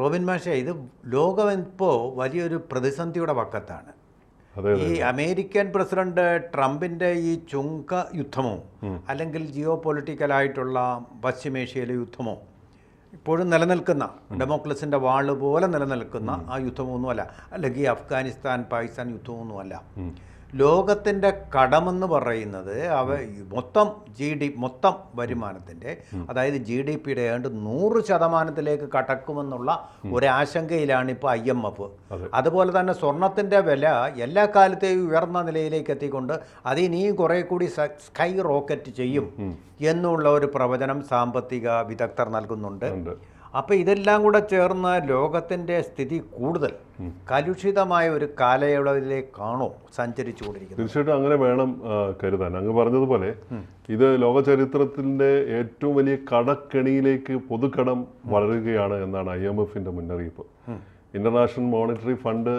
Robin മാഷെ ഇത് ലോകം ഇപ്പോൾ വലിയൊരു പ്രതിസന്ധിയുടെ പക്കത്താണ് ഈ അമേരിക്കൻ പ്രസിഡന്റ് ട്രംപിന്റെ ഈ ചുങ്ക യുദ്ധമോ അല്ലെങ്കിൽ ജിയോ പൊളിറ്റിക്കലായിട്ടുള്ള പശ്ചിമേഷ്യയിലെ യുദ്ധമോ ഇപ്പോഴും നിലനിൽക്കുന്ന ഡെമോക്രസിന്റെ വാൾ പോലെ നിലനിൽക്കുന്ന ആ യുദ്ധമൊന്നുമല്ല. അല്ലെങ്കിൽ അഫ്ഗാനിസ്ഥാൻ പാകിസ്ഥാൻ യുദ്ധമൊന്നുമല്ല. ലോകത്തിന്റെ കടമെന്ന് പറയുന്നത് അവ മൊത്തം ജി ഡി മൊത്തം വരുമാനത്തിന്റെ അതായത് ജി ഡി പിയുടെ ഏണ്ട് നൂറ് ശതമാനത്തിലേക്ക് കടക്കുമെന്നുള്ള ഒരാശങ്കയിലാണ് ഇപ്പോൾ ഐ എം എഫ്. അതുപോലെ തന്നെ സ്വർണത്തിന്റെ വില എല്ലാ കാലത്തെയും ഉയർന്ന നിലയിലേക്ക് എത്തിക്കൊണ്ട് അതിനിയും കുറേ കൂടി സ്കൈ റോക്കറ്റ് ചെയ്യും എന്നുള്ള ഒരു പ്രവചനം സാമ്പത്തിക വിദഗ്ധർ നൽകുന്നുണ്ട്. അപ്പോൾ ഇതെല്ലാം കൂടെ ചേർന്ന് ലോകത്തിന്റെ സ്ഥിതി കൂടുതൽ കലുഷിതമായ ഒരു കാലയളവിലേക്കാണോ സഞ്ചരിച്ചു കൊണ്ടിരിക്കുന്നത് തീർച്ചയായിട്ടും അങ്ങനെ വേണം കരുതാൻ. അങ്ങ് പറഞ്ഞതുപോലെ ഇത് ലോക ചരിത്രത്തിന്റെ ഏറ്റവും വലിയ കടക്കെണിയിലേക്ക് പൊതുക്കടം വളരുകയാണ് എന്നാണ് ഐ എം എഫിന്റെ മുന്നറിയിപ്പ്. ഇന്റർനാഷണൽ മോണിറ്ററി ഫണ്ട്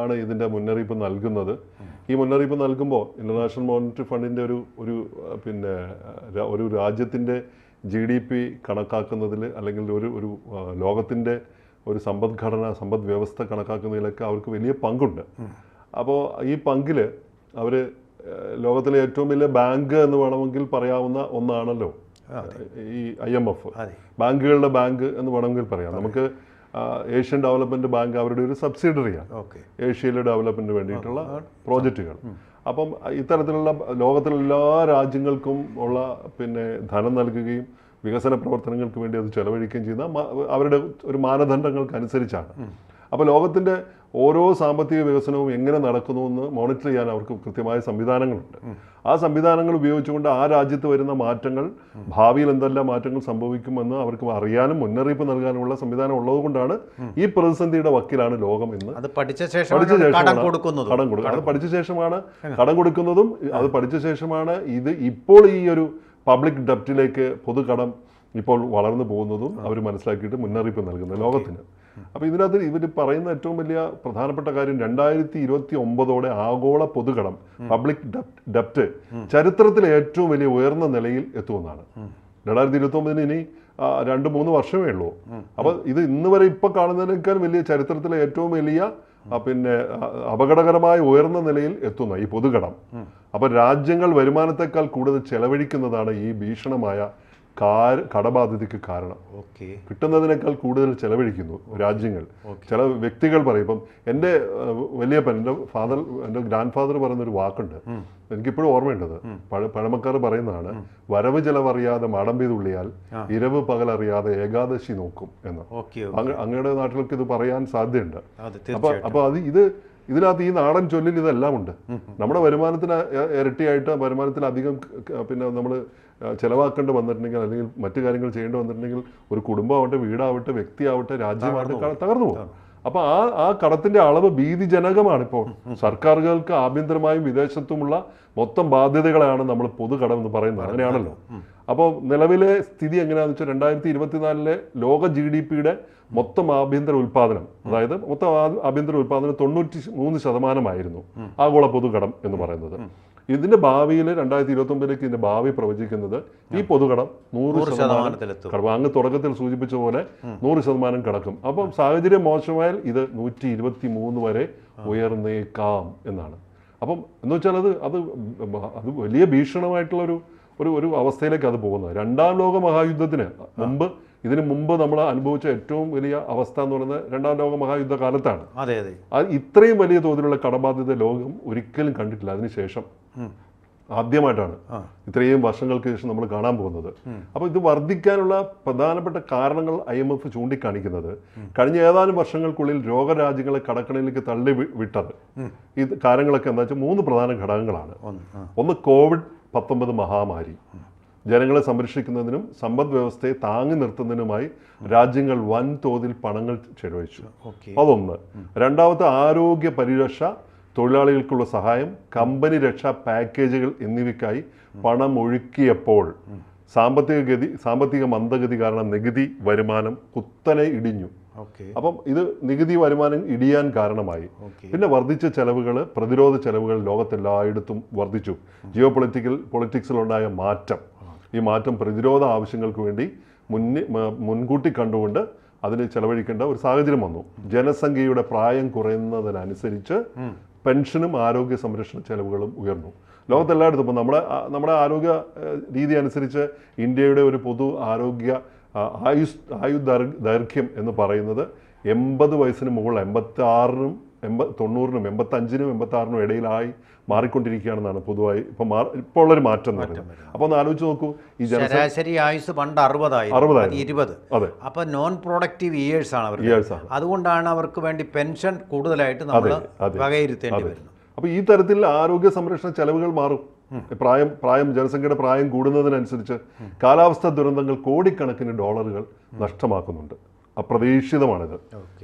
ആണ് ഇതിന്റെ മുന്നറിയിപ്പ് നൽകുന്നത്. ഈ മുന്നറിയിപ്പ് നൽകുമ്പോൾ ഇന്റർനാഷണൽ മോണിറ്ററി ഫണ്ടിന്റെ ഒരു ഒരു പിന്നെ ഒരു രാജ്യത്തിന്റെ ജി ഡി പി കണക്കാക്കുന്നതിൽ അല്ലെങ്കിൽ ഒരു ഒരു ലോകത്തിന്റെ ലോകത്തിന്റെ ഒരു സമ്പദ്ഘടന സമ്പദ് വ്യവസ്ഥ കണക്കാക്കുന്നതിലൊക്കെ അവർക്ക് വലിയ പങ്കുണ്ട്. അപ്പോൾ ഈ പങ്കിൽ അവർ ലോകത്തിലെ ഏറ്റവും വലിയ ബാങ്ക് എന്ന് വേണമെങ്കിൽ പറയാവുന്ന ഒന്നാണല്ലോ ഈ ഐ എം എഫ്. ബാങ്കുകളുടെ ബാങ്ക് എന്ന് വേണമെങ്കിൽ പറയാം. നമുക്ക് ഏഷ്യൻ ഡെവലപ്മെന്റ് ബാങ്ക് അവരുടെ ഒരു സബ്സിഡറിയാണ്. ഏഷ്യയിലെ ഡെവലപ്മെന്റിന് വേണ്ടിയിട്ടുള്ള പ്രോജക്റ്റുകൾ. അപ്പം ഇത്തരത്തിലുള്ള ലോകത്തിലെ എല്ലാ രാജ്യങ്ങൾക്കും ഉള്ള പിന്നെ ധനം നൽകുകയും വികസന പ്രവർത്തനങ്ങൾക്ക് വേണ്ടി അത് ചെലവഴിക്കുകയും ചെയ്യുന്ന അവരുടെ ഒരു മാനദണ്ഡങ്ങൾക്ക് അനുസരിച്ചാണ് അപ്പോൾ ലോകത്തിന്റെ ഓരോ സാമ്പത്തിക വികസനവും എങ്ങനെ നടക്കുന്നു എന്ന് മോണിറ്റർ ചെയ്യാൻ അവർക്ക് കൃത്യമായ സംവിധാനങ്ങളുണ്ട്. ആ സംവിധാനങ്ങൾ ഉപയോഗിച്ചുകൊണ്ട് ആ രാജ്യത്ത് വരുന്ന മാറ്റങ്ങൾ ഭാവിയിൽ എന്തെല്ലാം മാറ്റങ്ങൾ സംഭവിക്കുമെന്ന് അവർക്ക് അറിയാനും മുന്നറിയിപ്പ് നൽകാനുമുള്ള സംവിധാനം ഉള്ളതുകൊണ്ടാണ് ഈ പ്രതിസന്ധിയുടെ വക്കിലാണ് ലോകം എന്ന് അത് പഠിച്ച പഠിച്ച ശേഷം കൊടുക്കുന്നത്. കടം കൊടുക്കുന്നത്. അത് പഠിച്ച ശേഷമാണ് കടം കൊടുക്കുന്നതും അത് പഠിച്ച ശേഷമാണ് ഇത് ഇപ്പോൾ ഈ ഒരു പബ്ലിക് ഡെപ്റ്റിലേക്ക് പൊതുകടം ഇപ്പോൾ വളർന്നു പോകുന്നതും അവർ മനസ്സിലാക്കിയിട്ട് മുന്നറിയിപ്പ് നൽകുന്നത് ലോകത്തിന്. അപ്പോൾ ഇതിനകത്ത് ഇവർ പറയുന്ന ഏറ്റവും വലിയ പ്രധാനപ്പെട്ട കാര്യം രണ്ടായിരത്തി ഇരുപത്തി ഒമ്പതോടെ ആഗോള പൊതുകടം പബ്ലിക് ഡെപ്റ്റ് ചരിത്രത്തിലെ ഏറ്റവും വലിയ ഉയർന്ന നിലയിൽ എത്തുമെന്നാണ്. രണ്ടായിരത്തി ഇരുപത്തി ഒമ്പതിന് ഇനി രണ്ട് മൂന്ന് വർഷമേ ഉള്ളൂ. അപ്പോൾ ഇത് ഇന്ന് വരെ ഇപ്പൊ കാണുന്നതിനേക്കാൾ വലിയ ചരിത്രത്തിലെ ഏറ്റവും വലിയ പിന്നെ അപകടകരമായ ഉയർന്ന നിലയിൽ എത്തുന്ന ഈ പൊതുകടം. അപ്പോൾ രാജ്യങ്ങൾ വരുമാനത്തെക്കാൾ കൂടുതൽ ചെലവഴിക്കുന്നതാണ് ഈ ഭീഷണമായ കടബാധ്യതയ്ക്ക് കാരണം. ഓക്കെ. കിട്ടുന്നതിനേക്കാൾ കൂടുതൽ ചെലവഴിക്കുന്നു രാജ്യങ്ങൾ. ചില വ്യക്തികൾ പറയും ഇപ്പം എന്റെ വലിയപ്പൻ എന്റെ ഫാദർ എന്റെ ഗ്രാൻഡ് ഫാദർ പറയുന്നൊരു വാക്കുണ്ട്. എനിക്കിപ്പോഴും ഓർമ്മയുണ്ടത്. പഴ പഴമക്കാർ പറയുന്നതാണ് വരവ് ചെലവറിയാതെ മാടം പെയ്തുള്ളിയാൽ ഇരവ് പകലറിയാതെ ഏകാദശി നോക്കും എന്ന്. അങ്ങ അങ്ങയുടെ നാട്ടിലൊക്കെ ഇത് പറയാൻ സാധ്യതയുണ്ട്. അപ്പൊ അപ്പൊ അത് ഇത് ഇതിനകത്ത് ഈ നാടൻ ചൊല്ലിൽ ഇതെല്ലാം ഉണ്ട്. നമ്മുടെ വരുമാനത്തിന് ഇരട്ടിയായിട്ട് വരുമാനത്തിൽ അധികം ക- ക- പിന്നെ നമ്മൾ ചെലവാക്കേണ്ടി വന്നിട്ടുണ്ടെങ്കിൽ അല്ലെങ്കിൽ മറ്റു കാര്യങ്ങൾ ചെയ്യേണ്ടി വന്നിട്ടുണ്ടെങ്കിൽ ഒരു കുടുംബമാവട്ടെ വീടാവട്ടെ വ്യക്തിയാവട്ടെ രാജ്യമാവട്ടെ തകർന്നു പോകും. അപ്പൊ ആ ആ കടത്തിന്റെ അളവ് ഭീതിജനകമാണ് ഇപ്പോൾ. സർക്കാരുകൾക്ക് ആഭ്യന്തരമായും വിദേശത്തുമുള്ള മൊത്തം ബാധ്യതകളാണ് നമ്മൾ പൊതുകടം എന്ന് പറയുന്നത്. അങ്ങനെയാണല്ലോ. അപ്പോൾ നിലവിലെ സ്ഥിതി എങ്ങനെയാണെന്ന് വെച്ചാൽ രണ്ടായിരത്തി ഇരുപത്തിനാലിലെ ലോക ജി ഡി പിയുടെ മൊത്തം ആഭ്യന്തര ഉൽപാദനം അതായത് മൊത്തം ആഭ്യന്തര ഉൽപാദനം തൊണ്ണൂറ്റി മൂന്ന് ശതമാനമായിരുന്നു ആഗോള പൊതുകടം എന്ന് പറയുന്നത്. ഇതിന്റെ ഭാവിയിൽ രണ്ടായിരത്തി ഇരുപത്തി ഒമ്പതിലേക്ക് ഇതിന്റെ ഭാവി പ്രവചിക്കുന്നത് ഈ പൊതുകടം നൂറ് നൂറ് ശതമാനം ശതമാനത്തിലെത്തും. അങ്ങ് തുടക്കത്തിൽ സൂചിപ്പിച്ച പോലെ നൂറ് ശതമാനം കിടക്കും. അപ്പം സാഹചര്യം മോശമായാൽ ഇത് നൂറ്റി ഇരുപത്തി മൂന്ന് വരെ ഉയർന്നേക്കാം എന്നാണ്. അപ്പം എന്ന് വെച്ചാൽ അത് അത് അത് വലിയ ഭീഷണമായിട്ടുള്ള ഒരു ഒരു ഒരു അവസ്ഥയിലേക്ക് അത് പോകുന്നത്. രണ്ടാം ലോക മഹായുദ്ധത്തിന് മുമ്പ് ഇതിനു മുമ്പ് നമ്മൾ അനുഭവിച്ച ഏറ്റവും വലിയ അവസ്ഥ എന്ന് പറയുന്നത് രണ്ടാം ലോക മഹായുദ്ധ കാലത്താണ് അതെ. അത് ഇത്രയും വലിയ തോതിലുള്ള കടബാധ്യത ലോകം ഒരിക്കലും കണ്ടിട്ടില്ല. അതിനുശേഷം ആദ്യമായിട്ടാണ് ഇത്രയും വർഷങ്ങൾക്ക് ശേഷം നമ്മൾ കാണാൻ പോകുന്നത്. അപ്പോൾ ഇത് വർദ്ധിക്കാനുള്ള പ്രധാനപ്പെട്ട കാരണങ്ങൾ ഐ എം എഫ് ചൂണ്ടിക്കാണിക്കുന്നത് കഴിഞ്ഞ ഏതാനും വർഷങ്ങൾക്കുള്ളിൽ രോഗരാജ്യങ്ങളെ കടക്കണിലേക്ക് തള്ളി വിട്ടത്. ഈ കാര്യങ്ങളൊക്കെ എന്താ വെച്ചാൽ മൂന്ന് പ്രധാന ഘടകങ്ങളാണ്. ഒന്ന് കോവിഡ് പത്തൊമ്പത് മഹാമാരി. ജനങ്ങളെ സംരക്ഷിക്കുന്നതിനും സമ്പദ് വ്യവസ്ഥയെ താങ്ങി നിർത്തുന്നതിനുമായി രാജ്യങ്ങൾ വൻതോതിൽ പണങ്ങൾ ചെലവഴിച്ചു. അതൊന്ന്. രണ്ടാമത്തെ ആരോഗ്യ പരിരക്ഷ തൊഴിലാളികൾക്കുള്ള സഹായം കമ്പനി രക്ഷാ പാക്കേജുകൾ എന്നിവയ്ക്കായി പണം ഒഴുക്കിയപ്പോൾ സാമ്പത്തിക ഗതി സാമ്പത്തിക മന്ദഗതി കാരണം നികുതി വരുമാനം കുത്തനെ ഇടിഞ്ഞു. അപ്പം ഇത് നികുതി വരുമാനം ഇടിയാൻ കാരണമായി. പിന്നെ വർദ്ധിച്ച ചെലവുകൾ പ്രതിരോധ ചെലവുകൾ ലോകത്തെല്ലായിടത്തും വർദ്ധിച്ചു. ജിയോ പൊളിറ്റിക്കൽ പൊളിറ്റിക്സിലുണ്ടായ മാറ്റം. ഈ മാറ്റം പ്രതിരോധ ആവശ്യങ്ങൾക്ക് വേണ്ടി മുന്നേ മുൻകൂട്ടി കണ്ടുകൊണ്ട് അതിന് ചെലവഴിക്കേണ്ട ഒരു സാഹചര്യം വന്നു. ജനസംഖ്യയുടെ പ്രായം കുറയുന്നതിനനുസരിച്ച് പെൻഷനും ആരോഗ്യ സംരക്ഷണ ചെലവുകളും ഉയർന്നു. ലോകത്തെല്ലായിടത്തും ഇപ്പോൾ നമ്മുടെ നമ്മുടെ ആരോഗ്യ രീതി അനുസരിച്ച് ഇന്ത്യയുടെ ഒരു പൊതു ആരോഗ്യ ആയുസ് ആയു ദൈർഘ്യം എന്ന് പറയുന്നത് എൺപത് വയസ്സിന് മുകളിൽ എൺപത്തി ആറിനും എൺപ തൊണ്ണൂറിനും എൺപത്തഞ്ചിനും എൺപത്തി ആറിനും ഇടയിലായി മാറിക്കൊണ്ടിരിക്കുകയാണെന്നാണ് പൊതുവായി ഇപ്പൊ മാ ഇപ്പോൾ ഉള്ളൊരു മാറ്റം എന്ന് പറയുന്നത് അപ്പോൾ ഒന്ന് ആലോചിച്ച് നോക്കൂ ഈ ശരാശരി ആയുസ് പണ്ട് അറുപതായി അറുപതായി ഇരുപത്. അതെ. അപ്പൊ നോൺ പ്രൊഡക്റ്റീവ് ഇയേഴ്സ് ആണ് അവർക്ക്. ഇയേഴ്സ് ആണ്. അതുകൊണ്ടാണ് അവർക്ക് വേണ്ടി പെൻഷൻ കൂടുതലായിട്ട് നമ്മൾ. വകയിരുത്തേണ്ടി വരുന്നത്. അപ്പോൾ ഈ തരത്തിൽ ആരോഗ്യ സംരക്ഷണ ചെലവുകൾ മാറും. പ്രായം പ്രായം ജനസംഖ്യയുടെ പ്രായം കൂടുന്നതിനനുസരിച്ച് കാലാവസ്ഥാ ദുരന്തങ്ങൾ കോടിക്കണക്കിന് ഡോളറുകൾ നഷ്ടമാക്കുന്നുണ്ട്. അപ്രതീക്ഷിതമാണിത്.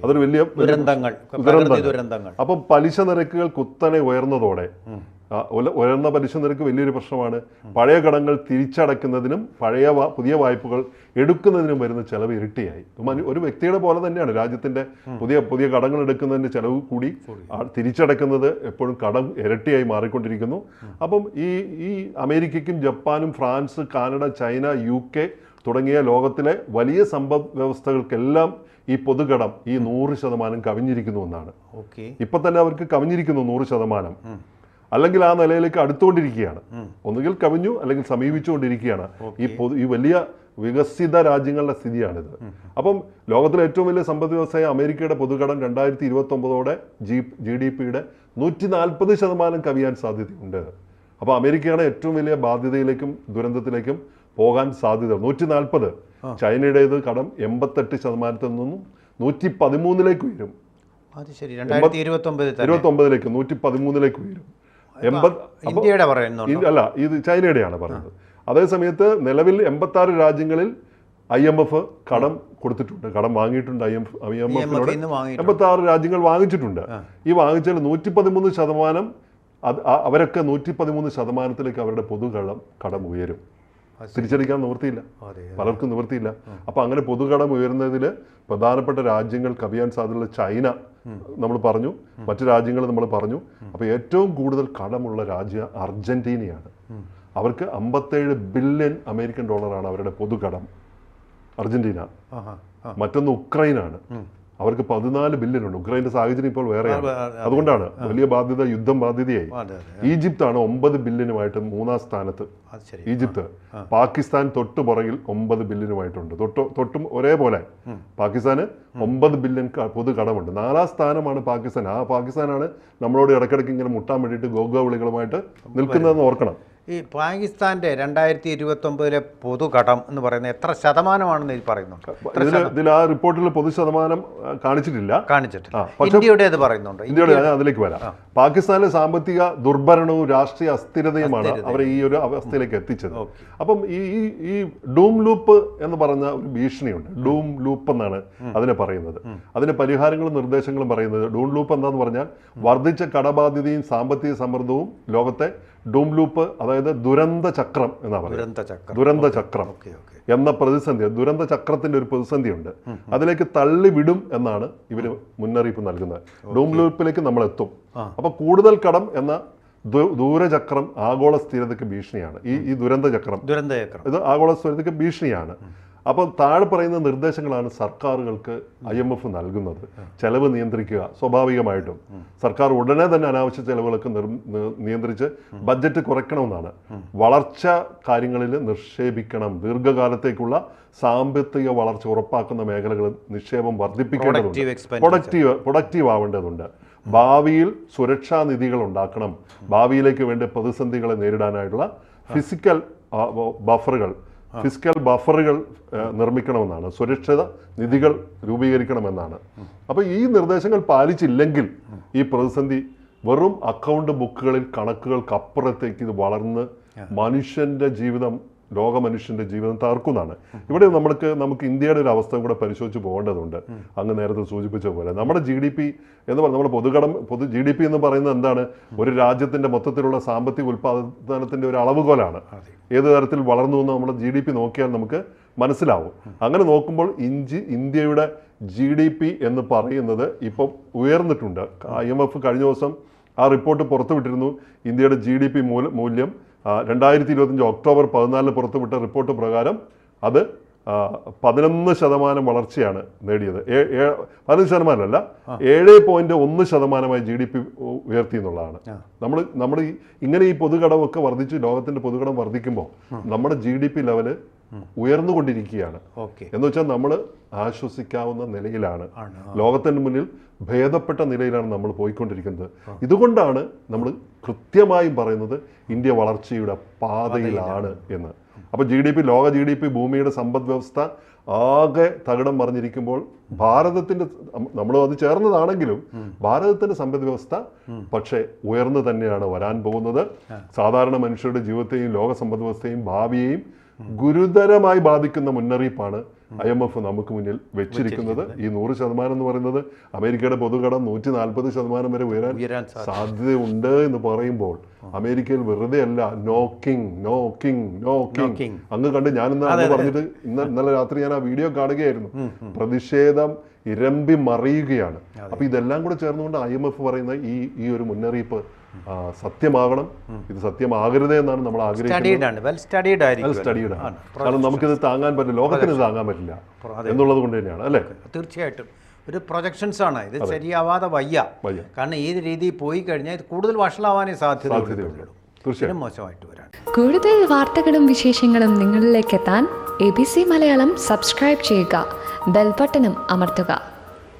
അതൊരു വലിയ ദുരന്തങ്ങൾ ദുരന്തങ്ങൾ. അപ്പം പലിശ നിരക്കുകൾ കുത്തനെ ഉയർന്നതോടെ ഉയർന്ന പലിശ നിരക്ക് വലിയൊരു പ്രശ്നമാണ്. പഴയ കടങ്ങൾ തിരിച്ചടയ്ക്കുന്നതിനും പഴയ പുതിയ വായ്പകൾ എടുക്കുന്നതിനും വരുന്ന ചെലവ് ഇരട്ടിയായി. ഒരു വ്യക്തിയുടെ പോലെ തന്നെയാണ് രാജ്യത്തിന്റെ പുതിയ പുതിയ കടങ്ങൾ എടുക്കുന്നതിന്റെ ചെലവ് കൂടി തിരിച്ചടയ്ക്കുന്നത് എപ്പോഴും കടം ഇരട്ടിയായി മാറിക്കൊണ്ടിരിക്കുന്നു. അപ്പം ഈ ഈ അമേരിക്കയ്ക്കും ജപ്പാനും France Canada China U K തുടങ്ങിയ ലോകത്തിലെ വലിയ സമ്പദ് വ്യവസ്ഥകൾക്കെല്ലാം ഈ പൊതുകടം ഈ നൂറ് ശതമാനം കവിഞ്ഞിരിക്കുന്നു എന്നാണ്. ഓക്കെ. ഇപ്പൊ തന്നെ അവർക്ക് കവിഞ്ഞിരിക്കുന്നു നൂറ് ശതമാനം. അല്ലെങ്കിൽ ആ നിലയിലേക്ക് അടുത്തുകൊണ്ടിരിക്കുകയാണ്. ഒന്നുകിൽ കവിഞ്ഞു അല്ലെങ്കിൽ സമീപിച്ചുകൊണ്ടിരിക്കുകയാണ്. ഈ പൊതു ഈ വലിയ വികസിത രാജ്യങ്ങളുടെ സ്ഥിതിയാണിത്. അപ്പം ലോകത്തിലെ ഏറ്റവും വലിയ സമ്പദ് വ്യവസായ അമേരിക്കയുടെ പൊതുകടം രണ്ടായിരത്തി ഇരുപത്തി ഒമ്പതോടെ ജി ജി ഡി പിയുടെ നൂറ്റി നാൽപ്പത് ശതമാനം കവിയാൻ സാധ്യതയുണ്ട്. അപ്പോൾ അമേരിക്കയാണ് ഏറ്റവും വലിയ ബാധ്യതയിലേക്കും ദുരന്തത്തിലേക്കും പോകാൻ സാധ്യത നൂറ്റി നാൽപ്പത് ചൈനയുടേത് കടം എൺപത്തെട്ട് ശതമാനത്തിൽ നിന്നും നൂറ്റി പതിമൂന്നിലേക്ക് ഉയരും. അത് ശരി. രണ്ടായിരത്തി ഇരുപത്തി ഒമ്പതിൽ തന്നെ ഇരുപത്തി ഒമ്പതിലേക്ക് നൂറ്റി പതിമൂന്നിലേക്ക് ഉയരും എൺപത് അല്ല ഇത് ചൈനയുടെയാണ് പറയുന്നത്. അതേ സമയത്ത് നിലവിൽ എൺപത്തി ആറ് രാജ്യങ്ങളിൽ ഐ എം എഫ് കടം കൊടുത്തിട്ടുണ്ട്. കടം വാങ്ങിയിട്ടുണ്ട് ഐ എം ഐ എം എഫിനോട്. എൺപത്തി ആറ് രാജ്യങ്ങൾ വാങ്ങിച്ചിട്ടുണ്ട്. ഈ വാങ്ങിച്ചാൽ നൂറ്റി പതിമൂന്ന് ശതമാനം അത് അവരൊക്കെ നൂറ്റി പതിമൂന്ന് ശതമാനത്തിലേക്ക് അവരുടെ പൊതു കടം ഉയരും. തിരിച്ചടിക്കാൻ നിവൃത്തിയില്ല. പലർക്കും നിവൃത്തിയില്ല. അപ്പൊ അങ്ങനെ പൊതുകടം ഉയരുന്നതിൽ പ്രധാനപ്പെട്ട രാജ്യങ്ങൾ കവിയാൻ സാധ്യതയുള്ള ചൈന നമ്മൾ പറഞ്ഞു മറ്റു രാജ്യങ്ങൾ നമ്മൾ പറഞ്ഞു. അപ്പൊ ഏറ്റവും കൂടുതൽ കടമുള്ള രാജ്യം അർജന്റീനയാണ്. അവർക്ക് അമ്പത്തേഴ് ബില്യൺ അമേരിക്കൻ ഡോളറാണ് അവരുടെ പൊതുകടം. അർജന്റീന. മറ്റൊന്ന് ഉക്രൈനാണ്. അവർക്ക് പതിനാല് ബില്യൺ ഉണ്ട് ഉക്രൈന്റെ സാഹചര്യം ഇപ്പോൾ വേറെയാണ്. അതുകൊണ്ടാണ് വലിയ ബാധ്യത യുദ്ധം ബാധ്യതയായി. ഈജിപ്ത് ആണ് ഈജിപ്താണ് ഒമ്പത് ബില്യനുമായിട്ട് മൂന്നാം സ്ഥാനത്ത്. ഈജിപ്ത് പാകിസ്ഥാൻ തൊട്ടു പുറകിൽ ഒമ്പത് ബില്യനുമായിട്ടുണ്ട്. തൊട്ട് തൊട്ടും ഒരേപോലെ. പാകിസ്ഥാന് ഒമ്പത് ബില്യൻ പൊതു കടമുണ്ട്. നാലാം സ്ഥാനമാണ് പാകിസ്ഥാൻ. ആ പാകിസ്ഥാനാണ് നമ്മളോട് ഇടയ്ക്കിടയ്ക്ക് ഇങ്ങനെ മുട്ടാൻ വേണ്ടിയിട്ട് ഗോഗോ വിളികളുമായിട്ട് നിൽക്കുന്നതെന്ന് ഓർക്കണം. ഈ പാകിസ്ഥാന്റെ രണ്ടായിരത്തി ഇരുപത്തി ഒമ്പതിലെ പൊതുകടം എന്ന് പറയുന്നത് എത്ര ശതമാനമാണെന്ന് ഇതിൽ പറയുന്നുണ്ട്. ഇതിൽ ആ റിപ്പോർട്ടിൽ പൊതു ശതമാനം കാണിച്ചിട്ടില്ല. കാണിച്ചിട്ടില്ല. ഇന്ത്യയുടെ പറയുന്നുണ്ട്. ഇന്ത്യയുടെ ഞാൻ അതിലേക്ക് വരാം. പാകിസ്ഥാനിലെ സാമ്പത്തിക ദുർഭരണവും രാഷ്ട്രീയ അസ്ഥിരതയുമാണ് അവരെ ഈ ഒരു അവസ്ഥയിലേക്ക് എത്തിച്ചത്. അപ്പം ഈ ഈ ഈ ഡൂം ലൂപ്പ് എന്ന് പറഞ്ഞ ഒരു ഭീഷണിയുണ്ട്. ഡൂം ലൂപ്പ് എന്നാണ് അതിനെ പറയുന്നത്. അതിന് പരിഹാരങ്ങളും നിർദ്ദേശങ്ങളും പറയുന്നത് ഡൂം ലൂപ്പ് എന്താന്ന് പറഞ്ഞാൽ വർദ്ധിച്ച കടബാധ്യതയും സാമ്പത്തിക സമ്മർദ്ദവും ലോകത്തെ ഡൂം ലൂപ്പ് അതായത് ദുരന്ത ചക്രം എന്നാ പറയുന്നത് ദുരന്ത ചക്രം. എന്ന പ്രതിസന്ധി ദുരന്ത ചക്രത്തിന്റെ ഒരു പ്രതിസന്ധിയുണ്ട്. അതിലേക്ക് തള്ളി വിടും എന്നാണ് ഇവർ മുന്നറിയിപ്പ് നൽകുന്നത്. ഡൂം ലൂപ്പിലേക്ക് നമ്മൾ എത്തും അപ്പൊ കൂടുതൽ കടം എന്ന ദൂരചക്രം ആഗോള സ്ഥിരതയ്ക്ക് ഭീഷണിയാണ്. ഈ ഈ ദുരന്ത ചക്രം. ദുരന്ത ചക്രം. ഇത് ആഗോള സ്ഥിരതയ്ക്ക് ഭീഷണിയാണ്. അപ്പം താഴെ പറയുന്ന നിർദ്ദേശങ്ങളാണ് സർക്കാരുകൾക്ക് ഐ എം എഫ് നൽകുന്നത്. ചെലവ് നിയന്ത്രിക്കുക സ്വാഭാവികമായിട്ടും. സർക്കാർ ഉടനെ തന്നെ അനാവശ്യ ചെലവുകളൊക്കെ നിർ- നിയന്ത്രിച്ച് ബഡ്ജറ്റ് കുറയ്ക്കണമെന്നാണ്. വളർച്ച കാര്യങ്ങളിൽ നിക്ഷേപിക്കണം. ദീർഘകാലത്തേക്കുള്ള സാമ്പത്തിക വളർച്ച ഉറപ്പാക്കുന്ന മേഖലകൾ നിക്ഷേപം വർദ്ധിപ്പിക്കേണ്ടതുണ്ട്. പ്രൊഡക്റ്റീവ് പ്രൊഡക്റ്റീവ് പ്രൊഡക്റ്റീവ് ആവേണ്ടതുണ്ട്. ഭാവിയിൽ സുരക്ഷാ നിധികൾ ഉണ്ടാക്കണം. ഭാവിയിലേക്ക് വേണ്ട പ്രതിസന്ധികളെ നേരിടാനായിട്ടുള്ള ഫിസിക്കൽ ബഫറുകൾ ഫിസിക്കൽ ബഫറുകൾ നിർമ്മിക്കണമെന്നാണ്. സുരക്ഷിത നിധികൾ രൂപീകരിക്കണമെന്നാണ്. അപ്പോൾ ഈ നിർദ്ദേശങ്ങൾ പാലിച്ചില്ലെങ്കിൽ ഈ പ്രതിസന്ധി വെറും അക്കൗണ്ട് ബുക്കുകളിൽ കണക്കുകൾക്കപ്പുറത്തേക്ക് ഇത് വളർന്ന് മനുഷ്യന്റെ ജീവിതം ലോക മനുഷ്യന്റെ ജീവിതം തകർക്കുന്നതാണ്. ഇവിടെ നമ്മൾക്ക് നമുക്ക് ഇന്ത്യയുടെ ഒരു അവസ്ഥ കൂടെ പരിശോധിച്ച് പോകേണ്ടതുണ്ട്. അങ്ങ് നേരത്തെ സൂചിപ്പിച്ച പോലെ. നമ്മുടെ ജി ഡി പി എന്ന് പറഞ്ഞാൽ നമ്മുടെ പൊതുകടം പൊതു ജി ഡി പി എന്ന് പറയുന്നത് എന്താണ്? ഒരു രാജ്യത്തിന്റെ മൊത്തത്തിലുള്ള സാമ്പത്തിക ഉൽപാദനത്തിന്റെ ഒരു അളവുകോലാണ്. ഏത് തരത്തിൽ വളർന്നു എന്ന് നമ്മുടെ ജി ഡി പി നോക്കിയാൽ നമുക്ക് മനസ്സിലാവും. അങ്ങനെ നോക്കുമ്പോൾ ഇഞ്ചി ഇന്ത്യയുടെ ജി ഡി പി എന്ന് പറയുന്നത് ഇപ്പം ഉയർന്നിട്ടുണ്ട്. ഐ എം എഫ് കഴിഞ്ഞ ദിവസം ആ റിപ്പോർട്ട് പുറത്തുവിട്ടിരുന്നു. ഇന്ത്യയുടെ ജി ഡി പി മൂല്യം രണ്ടായിരത്തി ഇരുപത്തഞ്ച് ഒക്ടോബർ പതിനാലിന് പുറത്തുവിട്ട റിപ്പോർട്ട് പ്രകാരം അത് പതിനൊന്ന് ശതമാനം വളർച്ചയാണ് നേടിയത്. പതിനൊന്ന് ശതമാനമല്ല ഏഴ് പോയിന്റ് ഒന്ന് ശതമാനമായി ജി ഡി പി ഉയർത്തി എന്നുള്ളതാണ്. നമ്മൾ നമ്മൾ ഇങ്ങനെ ഈ പൊതുകടമൊക്കെ വർദ്ധിച്ച് ലോകത്തിന്റെ പൊതുകടം വർദ്ധിക്കുമ്പോൾ നമ്മുടെ ജി ഡി പി ലെവൽ ഉയർന്നുകൊണ്ടിരിക്കുകയാണ്. എന്ന് വെച്ചാൽ നമ്മൾ ആശ്വസിക്കാവുന്ന നിലയിലാണ്. ലോകത്തിന് മുന്നിൽ ഭേദപ്പെട്ട നിലയിലാണ് നമ്മൾ പോയിക്കൊണ്ടിരിക്കുന്നത്. ഇതുകൊണ്ടാണ് നമ്മൾ കൃത്യമായും പറയുന്നത് ഇന്ത്യ വളർച്ചയുടെ പാതയിലാണ് എന്ന്. അപ്പോൾ ജി ഡി പി ലോക ജി ഡി പി ഭൂമിയുടെ സമ്പദ് വ്യവസ്ഥ ആകെ തകിടം മറിഞ്ഞിരിക്കുമ്പോൾ ഭാരതത്തിന്റെ നമ്മൾ അത് ചേർന്നതാണെങ്കിലും ഭാരതത്തിന്റെ സമ്പദ് വ്യവസ്ഥ പക്ഷേ ഉയർന്നു തന്നെയാണ് വരാൻ പോകുന്നത്. സാധാരണ മനുഷ്യരുടെ ജീവിതത്തെയും ലോക സമ്പദ് വ്യവസ്ഥയും ഭാവിയെയും ഗുരുതരമായി ബാധിക്കുന്ന മുന്നറിയിപ്പാണ് ഐ എം എഫ് നമുക്ക് മുന്നിൽ വെച്ചിരിക്കുന്നത്. ഈ നൂറ് ശതമാനം എന്ന് പറയുന്നത് അമേരിക്കയുടെ പൊതുകടം നൂറ്റി നാൽപ്പത് ശതമാനം വരെ ഉയരാൻ ഉയരാൻ സാധ്യത. സാധ്യതയുണ്ട് എന്ന് പറയുമ്പോൾ അമേരിക്കയിൽ വെറുതെ അല്ല നോക്കിംഗ് നോക്കിംഗ് നോക്കിംഗ്. അങ്ങ് കണ്ട് ഞാൻ ഇന്ന് അന്ന് പറഞ്ഞിട്ട് ഇന്ന് ഇന്നലെ രാത്രി ഞാൻ ആ വീഡിയോ കാണുകയായിരുന്നു. പ്രതിഷേധം ഇരമ്പി മറിയുകയാണ്. അപ്പൊ ഇതെല്ലാം കൂടെ ചേർന്നുകൊണ്ട് ഐ എം എഫ് പറയുന്ന ഈ ഈ ഒരു മുന്നറിയിപ്പ് സത്യമാകണം. ഇത് സത്യമാകരുതേ എന്നാണ് നമ്മൾ ആഗ്രഹിക്കുന്നത്. സ്റ്റഡീഡ് ആണ്. വെൽ സ്റ്റഡീഡ് ആയിരിക്കും. സ്റ്റഡിയുടെ കാരണം നമുക്കിത് താങ്ങാൻ പറ്റില്ല. ലോകത്തിന് ഇത് താങ്ങാൻ പറ്റില്ല എന്നുള്ളത് കൊണ്ട് തന്നെയാണ് അല്ലേ? തീർച്ചയായിട്ടും. ഒരു പ്രൊജക്ഷൻസ് ആണ്. ഇത് ശരിയാവാതെ വയ്യ. കാരണം ഈ രീതിയിൽ പോയി കഴിഞ്ഞാൽ ഇത് കൂടുതൽ വഷളാവാനേ സാധ്യത സാധ്യതയുള്ളൂ. തീർച്ചയായും. മോശമായിട്ട് വരാൻ. കൂടുതൽ വാർത്തകളും വിശേഷങ്ങളും നിങ്ങളിലേക്ക് എത്താൻ A B C Malayalam subscribe ചെയ്യുക. ബെൽബട്ടനും അമർത്തുക.